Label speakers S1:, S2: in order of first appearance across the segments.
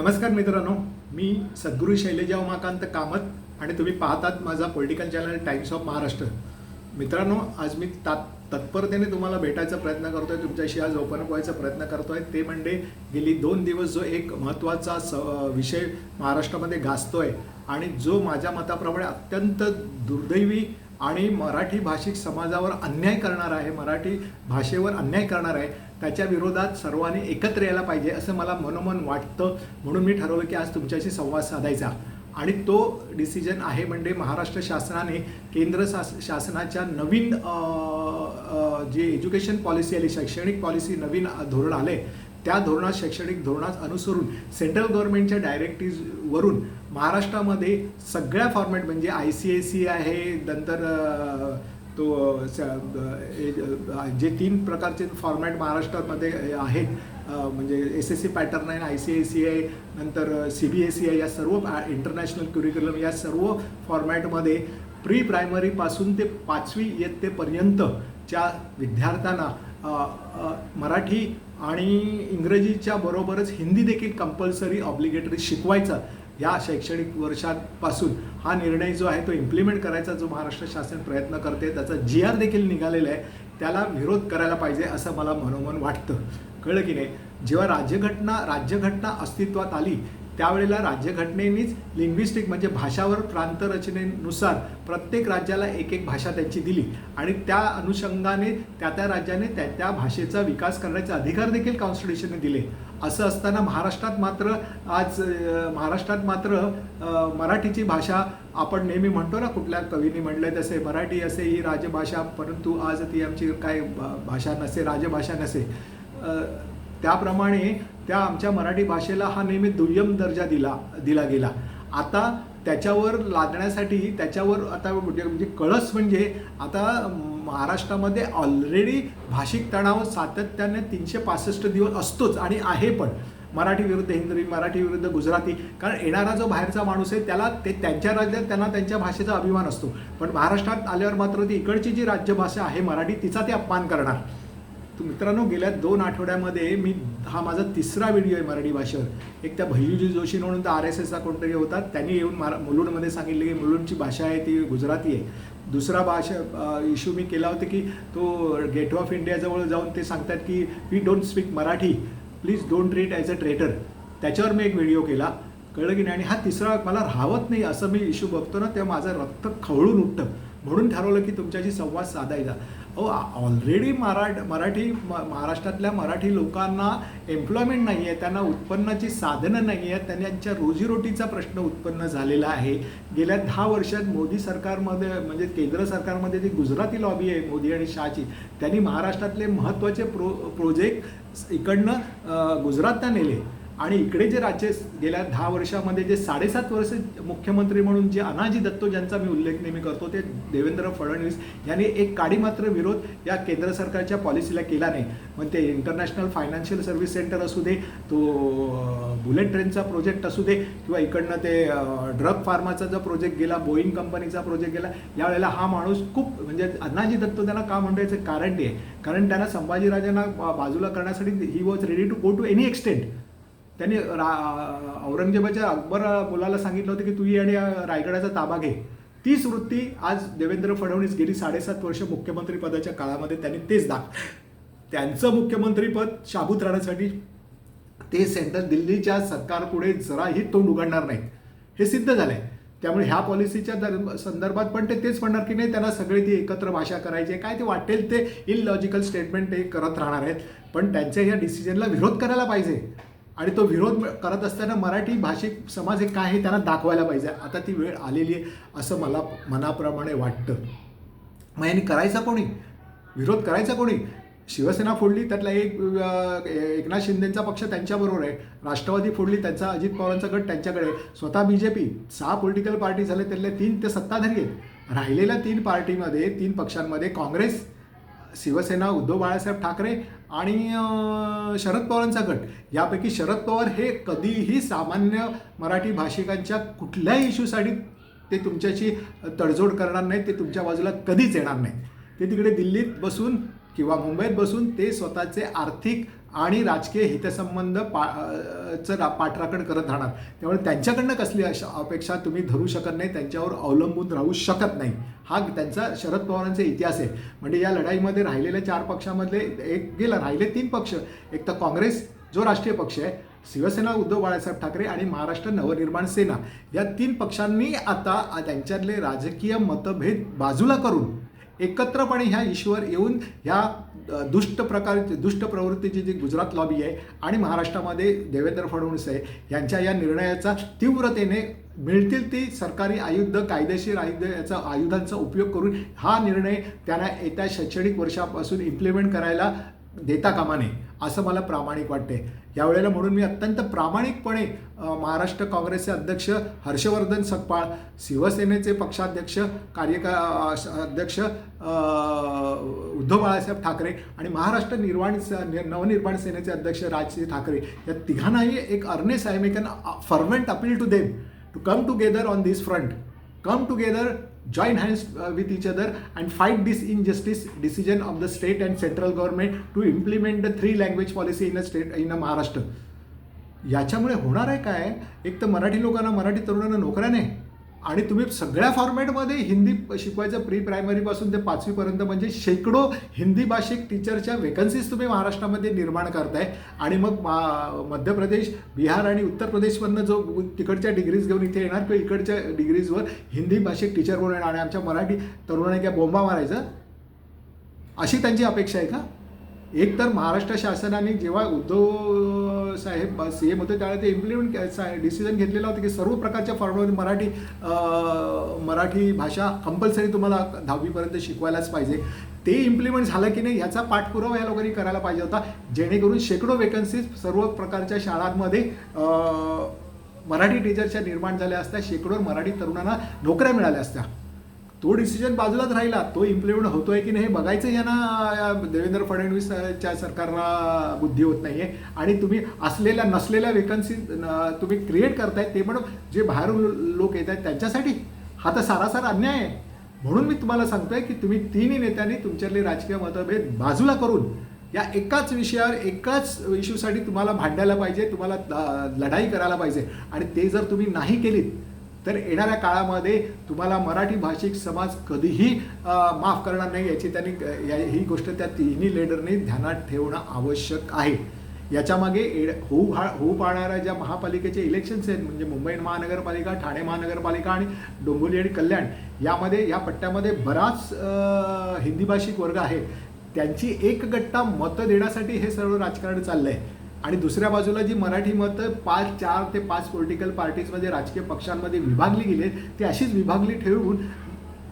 S1: नमस्कार मित्रांनो मी सद्गुरू शैलेजा उमाकांत कामत आणि तुम्ही पाहतात माझा political channel Times of Maharashtra मित्रांनो आज मी तात तत्परतेने तुम्हाला भेटायचा प्रयत्न करतोय तुमच्याशी आज ओपन अप व्हायचा प्रयत्न करतोय. ते म्हणजे गेली दोन दिवस जो एक महत्त्वाचा स विषय महाराष्ट्रामध्ये गाजतोय आणि जो माझ्या मताप्रमाणे अत्यंत दुर्दैवी आणि मराठी भाषिक समाजावर अन्याय करणार आहे मराठी भाषेवर अन्याय करणार आहे त्याच्या विरोधात सर्वांनी एकत्र यायला पाहिजे असं मला मनोमन वाटतं. म्हणून मी ठरवलं की आज तुमच्याशी संवाद साधायचा. आणि तो डिसिजन आहे म्हणजे महाराष्ट्र शासनाने केंद्र शास शासनाच्या नवीन जे एज्युकेशन पॉलिसी आली शैक्षणिक पॉलिसी नवीन धोरण आले त्या धोरणात शैक्षणिक धोरणात अनुसरून सेंट्रल गव्हर्नमेंटच्या डायरेक्टिव्हवरून महाराष्ट्रामध्ये सगळ्या फॉर्मॅट म्हणजे आय सी आय सी आहे नंतर तो स- ए- जे तीन प्रकारचे फॉर्मॅट महाराष्ट्रामध्ये आहेत म्हणजे एस एस सी पॅटर्न आहे I C S C I नंतर C B S C I या सर्व इंटरनॅशनल क्युरिक्युलम या सर्व फॉर्मॅटमध्ये प्री प्रायमरीपासून ते पाचवी इयत्तेपर्यंतच्या विद्यार्थ्यांना मराठी आणि इंग्रजीच्या बरोबरच हिंदी देखील कंपल्सरी ऑब्लिगेटरी शिकवायचा. या शैक्षणिक वर्षापासून हा निर्णय जो आहे तो इम्प्लिमेंट करायचा जो महाराष्ट्र शासन प्रयत्न करते त्याचा जी आर देखील निघालेला आहे त्याला विरोध करायला पाहिजे असं मला मनोमन वाटतं. कळलं की नाही? जेव्हा राज्यघटना राज्यघटना अस्तित्वात आली त्यावेळेला राज्यघटनेनीच लिंग्विस्टिक म्हणजे भाषावर प्रांतरचनेनुसार प्रत्येक राज्याला एक एक भाषा त्यांची दिली आणि त्या अनुषंगाने त्या त्या राज्याने त्या त्या भाषेचा विकास करण्याचे अधिकार देखील कॉन्स्टिट्युशनने दिले. असं असताना महाराष्ट्रात मात्र आज महाराष्ट्रात मात्र मराठीची भाषा आपण नेहमी म्हणतो ना कुठल्या कवीने म्हणले तसे मराठी असे ही राजभाषा परंतु आज ती आमची काय भा- भाषा नसे राजभाषा नसे. त्याप्रमाणे त्या आमच्या मराठी भाषेला हा नेहमी दुय्यम दर्जा दिला दिला गेला. आता त्याच्यावर लादण्यासाठी त्याच्यावर आता म्हणजे म्हणजे कळस म्हणजे आता महाराष्ट्रामध्ये ऑलरेडी भाषिक तणाव सातत्याने तीनशे पासष्ट दिवस असतोच आणि आहे पण. मराठी विरुद्ध हिंदी मराठी विरुद्ध गुजराती कारण येणारा जो बाहेरचा माणूस आहे त्याला ते त्यांच्या राज्यात त्यांना त्यांच्या भाषेचा अभिमान असतो. पण महाराष्ट्रात आल्यावर मात्र ती इकडची जी राज्यभाषा आहे मराठी तिचा ते अपमान करणार. तर मित्रांनो गेल्या दोन आठवड्यामध्ये मी हा माझा तिसरा व्हिडिओ आहे मराठी भाषेवर. एक त्या भैयूजी जोशी म्हणून तर आर एस एसचा कोणतरी होता त्यांनी येऊन मारा मुलुंडमध्ये सांगितले की मुलुंडची भाषा आहे ती गुजराती आहे. दुसरा भाषा इश्यू मी केला होता की तो गेट ऑफ इंडियाजवळ जाऊन ते सांगतात की we don't speak Marathi. Please don't treat as a traitor त्याच्यावर मी एक व्हिडिओ केला. कळलं की नाही? आणि हा तिसरा मला राहत नाही असं मी इश्यू बघतो ना तेव्हा माझं रक्त खवळून उठतं. म्हणून ठरवलं की तुमच्याशी संवाद साधायचा. हो ऑलरेडी मराठ मराठी म- महाराष्ट्रातल्या मराठी लोकांना एम्प्लॉयमेंट नाही आहे त्यांना उत्पन्नाची साधनं नाही आहेत त्यांच्या रोजीरोटीचा प्रश्न उत्पन्न झालेला आहे. गेल्या दहा वर्षात मोदी सरकारमध्ये म्हणजे केंद्र सरकारमध्ये जी गुजराती लॉबी आहे मोदी आणि शहाची त्यांनी महाराष्ट्रातले महत्त्वाचे प्रो प्रोजेक्ट इकडनं गुजरातला नेले. आणि इकडे जे राज्य गेल्या दहा वर्षामध्ये जे साडेसात वर्ष मुख्यमंत्री म्हणून जे अनाजी दत्तो ज्यांचा मी उल्लेख नेहमी करतो ते देवेंद्र फडणवीस यांनी एक काडी मात्र विरोध या केंद्र सरकारच्या पॉलिसीला केला नाही. मग ते इंटरनॅशनल फायनान्शियल सर्व्हिस सेंटर असू दे तो बुलेट ट्रेनचा प्रोजेक्ट असू दे किंवा इकडनं ते ड्रग फार्माचा जो प्रोजेक्ट गेला बोईंग कंपनीचा प्रोजेक्ट गेला यावेळेला हा माणूस खूप म्हणजे अनाजी दत्तो त्यांना का म्हणतायचं कारण ते आहे. कारण त्यांना संभाजीराजांना बाजूला करण्यासाठी he was ready to go to any extent त्याने रा औरंगजेबाच्या अकबर मुलाला सांगितलं होतं की तू आणि रायगडाचा ताबा घे. तीच वृत्ती आज देवेंद्र फडणवीस गेली साडेसात वर्ष मुख्यमंत्रीपदाच्या काळामध्ये त्यांनी तेच दाख त्यांचं मुख्यमंत्रीपद शाबूत राहण्यासाठी ते सेंटर दिल्लीच्या सरकारपुढे जराही तोंड उघडणार नाहीत. हे सिद्ध झालंय. त्यामुळे ह्या पॉलिसीच्या दर- संदर्भात पण ते तेच म्हणणार की नाही त्यांना सगळे ती एकत्र भाषा करायची. आहे काय ते वाटेल ते इलॉजिकल स्टेटमेंट ते करत राहणार आहेत. पण त्यांच्या या डिसिजनला विरोध करायला पाहिजे. आणि तो विरोध करत असताना मराठी भाषिक समाज हे काय हे त्यांना दाखवायला पाहिजे. आता ती वेळ आलेली आहे असं मला मनाप्रमाणे वाटतं. मग यांनी करायचा कोणी? विरोध करायचा कोणी? शिवसेना फोडली त्यातला एक एकनाथ शिंदेचा पक्ष त्यांच्याबरोबर आहे. राष्ट्रवादी फोडली त्यांचा अजित पवारांचा गट त्यांच्याकडे स्वतः बी जे पी सहा पॉलिटिकल पार्टी झाले त्यातल्या तीन ते सत्ताधारी आहेत. राहिलेल्या तीन पार्टीमध्ये तीन पक्षांमध्ये काँग्रेस शिवसेना उद्धव बाळासाहेब ठाकरे आणि शरद पवारांचा गट. यापैकी शरद पवार हे कधीही सामान्य मराठी भाषिकांच्या कुठल्याही इश्यूसाठी ते तुमच्याशी तडजोड करणार नाहीत ते तुमच्या बाजूला कधीच येणार नाहीत. ते तिकडे दिल्लीत बसून किंवा मुंबईत बसून ते स्वतःचे आर्थिक आणि राजकीय हितसंबंध पा चं रा- पाठराखण करत राहणार. त्यामुळे त्यांच्याकडनं कसली अशा अपेक्षा तुम्ही धरू शकत नाही त्यांच्यावर अवलंबून राहू शकत नाही. हा त्यांचा शरद पवारांचा इतिहास आहे. म्हणजे या लढाईमध्ये राहिलेल्या चार पक्षामधले एक गेला राहिले तीन पक्ष. एक तर काँग्रेस जो राष्ट्रीय पक्ष आहे शिवसेना उद्धव बाळासाहेब ठाकरे आणि महाराष्ट्र नवनिर्माण सेना. या तीन पक्षांनी आता त्यांच्यातले राजकीय मतभेद बाजूला करून एकत्रपणे ह्या ईश्वर येऊन ह्या दुष्ट प्रकारची दुष्ट प्रवृत्तीची जी गुजरात लॉबी आहे आणि महाराष्ट्रामध्ये देवेंद्र फडणवीस आहे यांच्या या निर्णयाचा तीव्रतेने मिळतील ती सरकारी आयुध कायदेशीर आयुध याचा आयुधांचा उपयोग करून हा निर्णय त्यांना येत्या शैक्षणिक वर्षापासून इम्प्लिमेंट करायला देता कामा नये असं मला प्रामाणिक वाटते यावेळेला म्हणून मी अत्यंत प्रामाणिकपणे महाराष्ट्र काँग्रेसचे अध्यक्ष हर्षवर्धन सकपाळ शिवसेनेचे पक्षाध्यक्ष कार्यका अध्यक्ष उद्धव बाळासाहेब ठाकरे आणि महाराष्ट्र निर्माण नवनिर्माण सेनेचे अध्यक्ष राजसिंह ठाकरे या तिघांनाही एक earnest I me fervent appeal to them to come together on this front come together join hands uh, with each other and fight this injustice decision of the state and central government to implement the three language policy in a state in a Maharashtra याच्यामुळे होणार आहे काय एक तर मराठी लोकांना मराठी तरुणांना नोकऱ्या नाही आणि तुम्ही सगळ्या फॉर्मॅटमध्ये हिंदी शिकवायचं प्री प्रायमरीपासून ते पाचवीपर्यंत म्हणजे शेकडो हिंदी भाषिक टीचरच्या वेकन्सीज तुम्ही महाराष्ट्रामध्ये निर्माण करताय. आणि मग मा- मध्य प्रदेश बिहार आणि उत्तर प्रदेशमधनं जो तिकडच्या डिग्रीज घेऊन इथे येणार किंवा इकडच्या डिग्रीजवर हिंदी भाषिक टीचर म्हणून येणार. आणि आमच्या मराठी तरुणांनी काय बोंबा मारायचा? अशी त्यांची अपेक्षा आहे का? एक तर महाराष्ट्र शासनाने जेव्हा उद्धव साहेब सी एम होते त्यावेळेला ते इम्प्लिमेंट डिसिजन घेतलेला होता की सर्व प्रकारच्या फॉर्ममध्ये मराठी मराठी भाषा कंपल्सरी तुम्हाला दहावीपर्यंत शिकवायलाच पाहिजे. ते इम्प्लिमेंट झालं की नाही याचा पाठपुरावा या लोकांनी करायला पाहिजे होता. जेणेकरून शेकडो वेकन्सीज सर्व प्रकारच्या शाळांमध्ये मराठी टीचरच्या निर्माण झाल्या असत्या. शेकडो मराठी तरुणांना नोकऱ्या मिळाल्या असत्या. तो डिसिजन बाजूलाच राहिला. तो इम्प्लिमेंट होतोय की नाही हे बघायचं यांना. देवेंद्र फडणवीसच्या सरकारला बुद्धी होत नाहीये. आणि तुम्ही असलेल्या नसलेल्या वेकन्सी तुम्ही क्रिएट करताय ते पण जे बाहेरून लोक येत आहेत त्यांच्यासाठी हा तर सारासार अन्याय आहे. म्हणून मी तुम्हाला सांगतोय की तुम्ही तिन्ही नेत्यांनी तुमच्यातले राजकीय मतभेद बाजूला करून या एकाच विषयावर एकाच इश्यूसाठी तुम्हाला भांडायला पाहिजे तुम्हाला लढाई करायला पाहिजे. आणि ते जर तुम्ही नाही केलीत तर येणाऱ्या काळामध्ये तुम्हाला मराठी भाषिक समाज कधीही माफ करणार नाही याची त्यांनी या- ही गोष्ट त्या तिन्ही लेडरने ध्यानात ठेवणं आवश्यक आहे. याच्यामागे एड होऊ हा होऊ पाहणाऱ्या ज्या महापालिकेचे इलेक्शन्स आहेत म्हणजे मुंबई महानगरपालिका ठाणे महानगरपालिका आणि डोंबिवली आणि कल्याण यामध्ये या पट्ट्यामध्ये बराच हिंदी भाषिक वर्ग आहे त्यांची एकगट्टा मतं देण्यासाठी हे सर्व राजकारण चाललं आहे आणि दुसऱ्या बाजूला जी मराठी मतं पाच चार ते पाच पॉलिटिकल पार्टीजमध्ये राजकीय पक्षांमध्ये विभागली गेली आहेत, ती अशीच विभागली ठेवून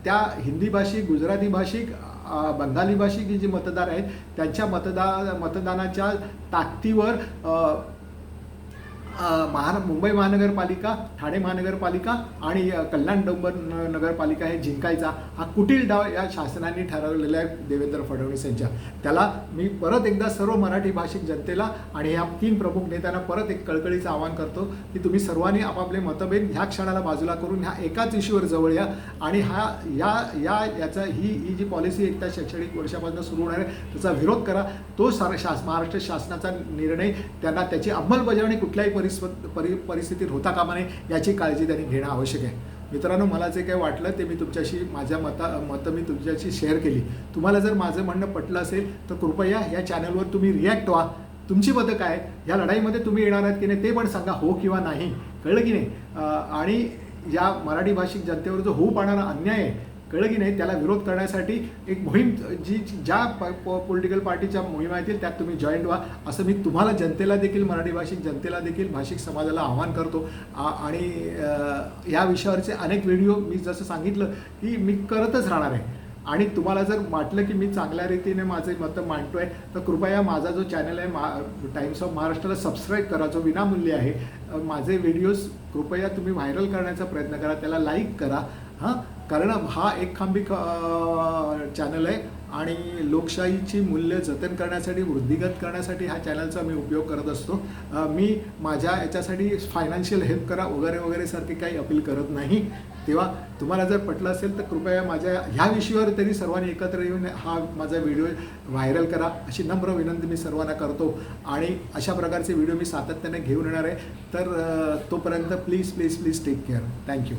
S1: त्या हिंदी भाषिक गुजराती भाषिक बंगाली भाषिक ही जी मतदार आहेत त्यांच्या मतदा मतदानाच्या ताकदीवर महारा मुंबई महानगरपालिका ठाणे महानगरपालिका आणि कल्याण डोंबर नगरपालिका हे जिंकायचा हा कुटील डाव या शासनाने ठरवलेला आहे देवेंद्र फडणवीस यांच्या. त्याला मी परत एकदा सर्व मराठी भाषिक जनतेला आणि ह्या तीन प्रमुख नेत्यांना परत एक कळकळीचं आवाहन करतो की तुम्ही सर्वांनी आपापले मतभेद ह्या क्षणाला बाजूला करून ह्या एकाच इश्यूवर जवळ या आणि हा या या याचा ही ही जी पॉलिसी एक त्या शैक्षणिक वर्षापासून सुरू होणार आहे त्याचा विरोध करा. तो सारा शास महाराष्ट्र शासनाचा निर्णय त्यांना त्याची अंमलबजावणी कुठल्याही परिस्व परि परिस्थितीत होता कामा नये याची काळजी त्यांनी घेणं आवश्यक आहे. मित्रांनो मला जे काही वाटलं ते मी तुमच्याशी माझ्या मता मतं मी तुमच्याशी शेअर केली. तुम्हाला जर माझं म्हणणं पटलं असेल तर कृपया या चॅनलवर तुम्ही रिॲक्ट व्हा. तुमची मतं काय? या लढाईमध्ये तुम्ही येणार आहात की नाही ते पण सांगा हो किंवा नाही. कळलं की नाही? आणि या मराठी भाषिक जनतेवर जो होऊ पाहणारा अन्याय आहे कळलं की नाही त्याला विरोध करण्यासाठी एक मोहीम जी ज्या पॉलिटिकल पार्टीच्या मोहिमा येतील त्यात तुम्ही जॉईंट व्हा. असं मी तुम्हाला जनतेला देखील मराठी भाषिक जनतेला देखील भाषिक समाजाला आवाहन करतो. आणि या विषयावरचे अनेक व्हिडिओ मी जसं सांगितलं की मी करतच राहणार आहे. आणि तुम्हाला जर वाटलं की मी चांगल्या रीतीने माझे मतं मांडतोय तर कृपया माझा जो चॅनल आहे मा टाईम्स ऑफ महाराष्ट्राला सबस्क्राईब करा जो विनामूल्य आहे. माझे व्हिडिओज कृपया तुम्ही व्हायरल करण्याचा प्रयत्न करा त्याला लाईक करा. हां? कारण हा एक खांबी चॅनल आहे आणि लोकशाहीची मूल्य जतन करण्यासाठी वृद्धिगत करण्यासाठी ह्या चॅनलचा मी उपयोग करत असतो. मी माझ्या याच्यासाठी फायनान्शियल हेल्प करा वगैरे वगैरे सारखी काही अपील करत नाही. तेव्हा तुम्हाला जर पटलं असेल तर कृपया माझ्या ह्या विषयावर तरी सर्वांनी एकत्र येऊन हा माझा व्हिडिओ व्हायरल करा. अशी नम्र विनंती मी सर्वांना करतो. आणि अशा प्रकारचे व्हिडिओ मी सातत्याने घेऊन येणार आहे. तर तोपर्यंत please please please take care thank you